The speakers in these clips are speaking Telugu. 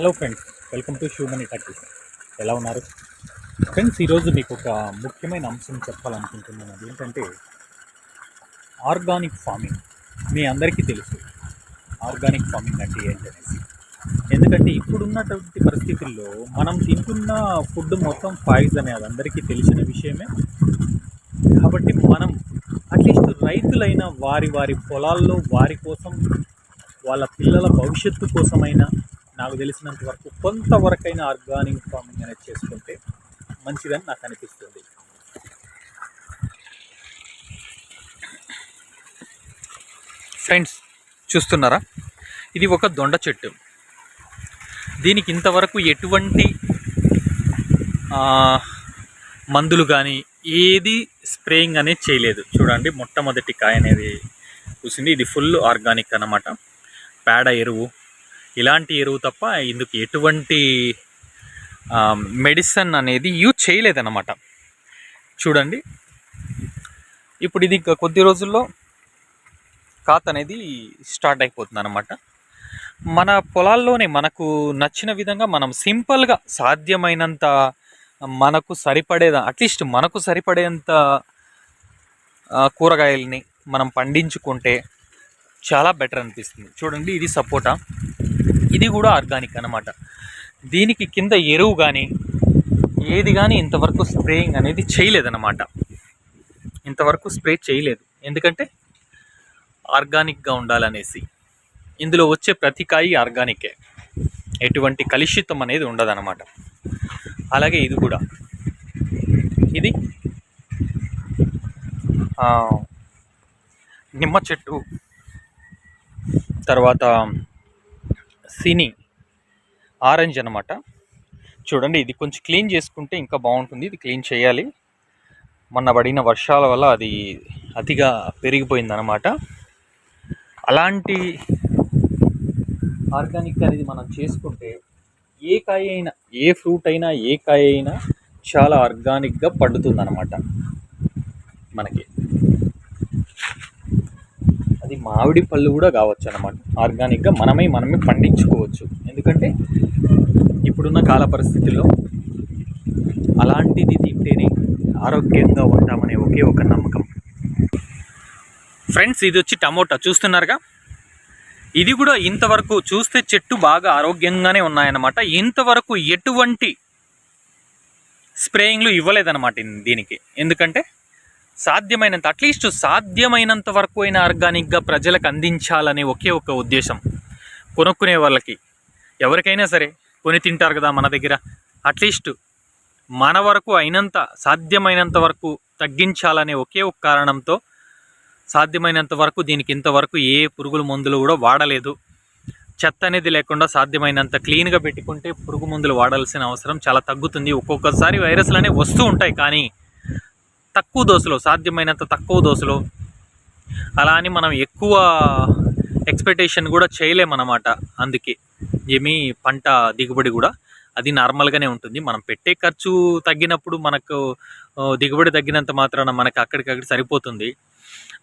Hello friends welcome to human talkies ఎలా ఉన్నారు? ఫ్రెండ్స్ ఈరోజు మీకు ఒక ముఖ్యమైన అంశం చెప్పాలనుకుంటున్నాను. అది ఏంటంటే ఆర్గానిక్ ఫార్మింగ్. మీ అందరికీ తెలుసు ఆర్గానిక్ ఫార్మింగ్ అంటే ఏంటనేసి. ఎందుకంటే ఇప్పుడున్నటువంటి పరిస్థితుల్లో మనం తింటున్న ఫుడ్ మొత్తం పాయిజన్ అనేది అందరికీ తెలిసిన విషయమే. కాబట్టి మనం అట్లీస్ట్ రైతులైన వారి వారి పొలాల్లో వారి కోసం వాళ్ళ పిల్లల భవిష్యత్తు కోసమైనా నాకు తెలిసినంత వరకు కొంతవరకైనా ఆర్గానిక్ ఫార్మింగ్ అనేది చేసుకుంటే మంచిదని నాకు అనిపిస్తుంది. ఫ్రెండ్స్ చూస్తున్నారా? ఇది ఒక దొండ చెట్టు. దీనికి ఇంతవరకు ఎటువంటి మందులు కానీ ఏది స్ప్రేయింగ్ అనేది చేయలేదు. చూడండి మొట్టమొదటి కాయ అనేది కూసింది ఇది ఫుల్ ఆర్గానిక్ అనమాట పేడ ఎరువు ఇలాంటి ఎరువు తప్ప ఇందుకు ఎటువంటి మెడిసిన్ అనేది యూజ్ చేయలేదన్నమాట. చూడండి. ఇప్పుడు ఇది ఇంకా కొద్ది రోజుల్లో కాత అనేది స్టార్ట్ అయిపోతుంది అనమాట మన పొలాల్లోనే మనకు నచ్చిన విధంగా మనం సింపుల్గా సాధ్యమైనంత మనకు సరిపడేదా అట్లీస్ట్ మనకు సరిపడేంత కూరగాయల్ని మనం పండించుకుంటే చాలా బెటర్ అనిపిస్తుంది. చూడండి ఇది సపోటా. ఇది కూడా ఆర్గానిక్ అనమాట దీనికి కింద ఎరువు కానీ ఏది కానీ ఇంతవరకు స్ప్రేయింగ్ అనేది చేయలేదన్నమాట. ఇంతవరకు స్ప్రే చేయలేదు. ఎందుకంటే ఆర్గానిక్గా ఉండాలనేసి. ఇందులో వచ్చే ప్రతి కాయి ఆర్గానికే. ఎటువంటి కలుషితం అనేది ఉండదన్నమాట. అలాగే ఇది కూడా. ఇది నిమ్మ చెట్టు తర్వాత సినీ ఆరెంజ్ అనమాట చూడండి ఇది కొంచెం క్లీన్ చేసుకుంటే ఇంకా బాగుంటుంది. ఇది క్లీన్ చేయాలి. మొన్న పడిన వర్షాల వల్ల అది అతిగా పెరిగిపోయిందనమాట అలాంటి ఆర్గానిక్ అనేది మనం చేసుకుంటే ఏ కాయ అయినా ఏ ఫ్రూట్ అయినా ఏ కాయ అయినా చాలా ఆర్గానిక్గా పండుతుందనమాట మనకి. అది మామిడి పళ్ళు కూడా కావచ్చు అనమాట ఆర్గానిక్గా మనమే మనమే పండించుకోవచ్చు. ఎందుకంటే ఇప్పుడున్న కాల పరిస్థితుల్లో అలాంటిది తింటేనే ఆరోగ్యంగా ఉంటామనే ఒకే ఒక నమ్మకం. ఫ్రెండ్స్ ఇది వచ్చి టమోటా. చూస్తున్నారుగా? ఇది కూడా ఇంతవరకు చూస్తే చెట్టు బాగా ఆరోగ్యంగానే ఉన్నాయన్నమాట. ఇంతవరకు ఎటువంటి స్ప్రేయింగ్లు ఇవ్వలేదన్నమాట దీనికి. ఎందుకంటే సాధ్యమైనంత అట్లీస్ట్ సాధ్యమైనంత వరకు అయినా ఆర్గానిక్గా ప్రజలకు అందించాలనే ఒకే ఒక ఉద్దేశం. కొనుక్కునే వాళ్ళకి. ఎవరికైనా సరే కొని తింటారు కదా మన దగ్గర. అట్లీస్ట్ మన వరకు అయినంత సాధ్యమైనంత వరకు తగ్గించాలనే ఒకే ఒక కారణంతో సాధ్యమైనంత వరకు దీనికి ఇంతవరకు ఏ పురుగుల మందులు కూడా వాడలేదు. చెత్త అనేది లేకుండా సాధ్యమైనంత క్లీన్గా పెట్టుకుంటే పురుగు మందులు వాడాల్సిన అవసరం చాలా తగ్గుతుంది. ఒక్కొక్కసారి వైరస్లు అనేవి వస్తూ ఉంటాయి కానీ తక్కువ దోశలో సాధ్యమైనంత తక్కువ దోశలో. అలా అని మనం ఎక్కువ ఎక్స్పెక్టేషన్ కూడా చేయలేమన్నమాట. అందుకే ఏమీ పంట దిగుబడి కూడా అది నార్మల్గానే ఉంటుంది. మనం పెట్టే ఖర్చు తగ్గినప్పుడు మనకు దిగుబడి తగ్గినంత మాత్రాన మనకి అక్కడికక్కడ సరిపోతుంది.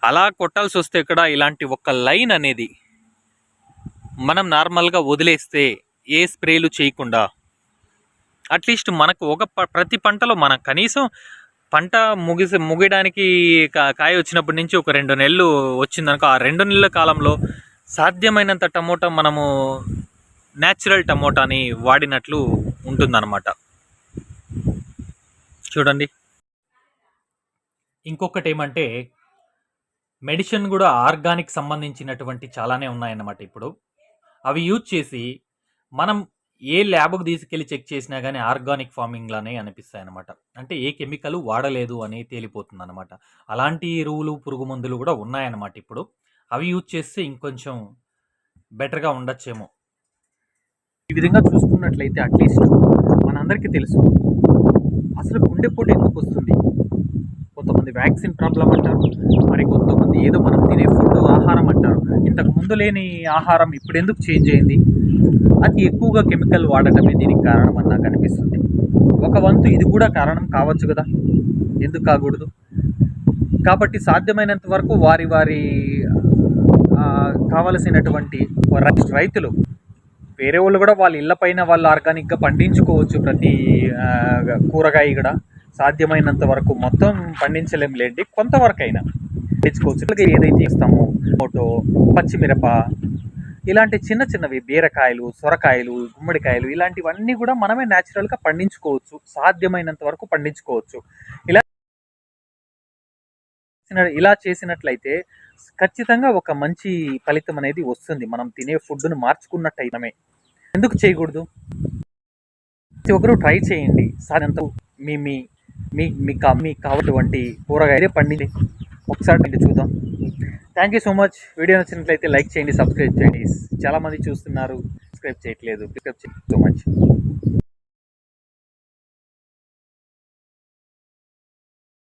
అలా కొట్టాల్సి వస్తే ఇక్కడ ఇలాంటి ఒక లైన్ అనేది మనం నార్మల్గా వదిలేస్తే ఏ స్ప్రేలు చేయకుండా అట్లీస్ట్ మనకు ఒక ప- ప్రతి పంటలో మనం కనీసం పంట ముగిసి ముగియడానికి కా- కాయ వచ్చినప్పటి నుంచి ఒక రెండు నెలలు వచ్చిందనుకో ఆ రెండు నెలల కాలంలో సాధ్యమైనంత టమోటా మనము న్యాచురల్ టమోటాని వాడినట్లు ఉంటుందన్నమాట. చూడండి. ఇంకొకటి ఏమంటే మెడిసిన్ కూడా ఆర్గానిక్ సంబంధించినటువంటి చాలానే ఉన్నాయన్నమాట ఇప్పుడు. అవి యూజ్ చేసి మనం ఏ ల్యాబ్కి తీసుకెళ్ళి చెక్ చేసినా కానీ ఆర్గానిక్ ఫార్మింగ్లానే అనిపిస్తాయి అనమాట అంటే ఏ కెమికల్ వాడలేదు అని తేలిపోతుంది అనమాట అలాంటి ఎరువులు పురుగు మందులు కూడా ఉన్నాయన్నమాట ఇప్పుడు. అవి యూజ్ చేస్తే ఇంకొంచెం బెటర్గా ఉండొచ్చేమో. ఈ విధంగా చూసుకున్నట్లయితే అట్లీస్ట్ మనందరికీ తెలుసు అసలు గుండెపోటు ఎందుకు వస్తుంది? కొంతమంది వ్యాక్సిన్ ప్రాబ్లం అంటారు మరి కొంతమంది ఏదో మనం తినే ఫుడ్ ఆహారం అంటారు. ఇంతకు ముందు లేని ఆహారం ఇప్పుడు ఎందుకు చేంజ్ అయింది? అతి ఎక్కువగా కెమికల్ వాడటమే దీనికి కారణం అని నాకు అనిపిస్తుంది. ఒక వంతు ఇది కూడా కారణం కావచ్చు కదా? ఎందుకు కాకూడదు? కాబట్టి సాధ్యమైనంత వరకు వారి వారి కావలసినటువంటి రైతులు వేరే వాళ్ళు కూడా వాళ్ళ ఇళ్ళ పైన వాళ్ళు ఆర్గానిక్గా పండించుకోవచ్చు ప్రతి కూరగాయ కూడా. సాధ్యమైనంత వరకు మొత్తం పండించలేం లేండి. కొంతవరకు అయినా పండించుకోవచ్చు ఏదైతే ఇస్తామో టమోటో పచ్చిమిరప ఇలాంటి చిన్న చిన్నవి బీరకాయలు సొరకాయలు గుమ్మడికాయలు ఇలాంటివన్నీ కూడా మనమే న్యాచురల్గా పండించుకోవచ్చు సాధ్యమైనంత వరకు పండించుకోవచ్చు. ఇలా చేసిన- ఇలా చేసినట్లయితే ఖచ్చితంగా ఒక మంచి ఫలితం అనేది వస్తుంది. మనం తినే ఫుడ్ను మార్చుకున్నట్టయితమే. ఎందుకు చేయకూడదు? ప్రతి ఒక్కరూ ట్రై చేయండి. సాధ్యంత మీ మీ మీ మీకు కావటువంటి కూరగాయలే పండింది ఒకసారి చూద్దాం. Thank you so much video నచ్చినట్లయితే లైక్ చేయండి సబ్స్క్రైబ్ చేయండి. చాలామంది చూస్తున్నారు. సబ్స్క్రైబ్ చేయట్లేదు. పికప్ చేయండి సో మచ్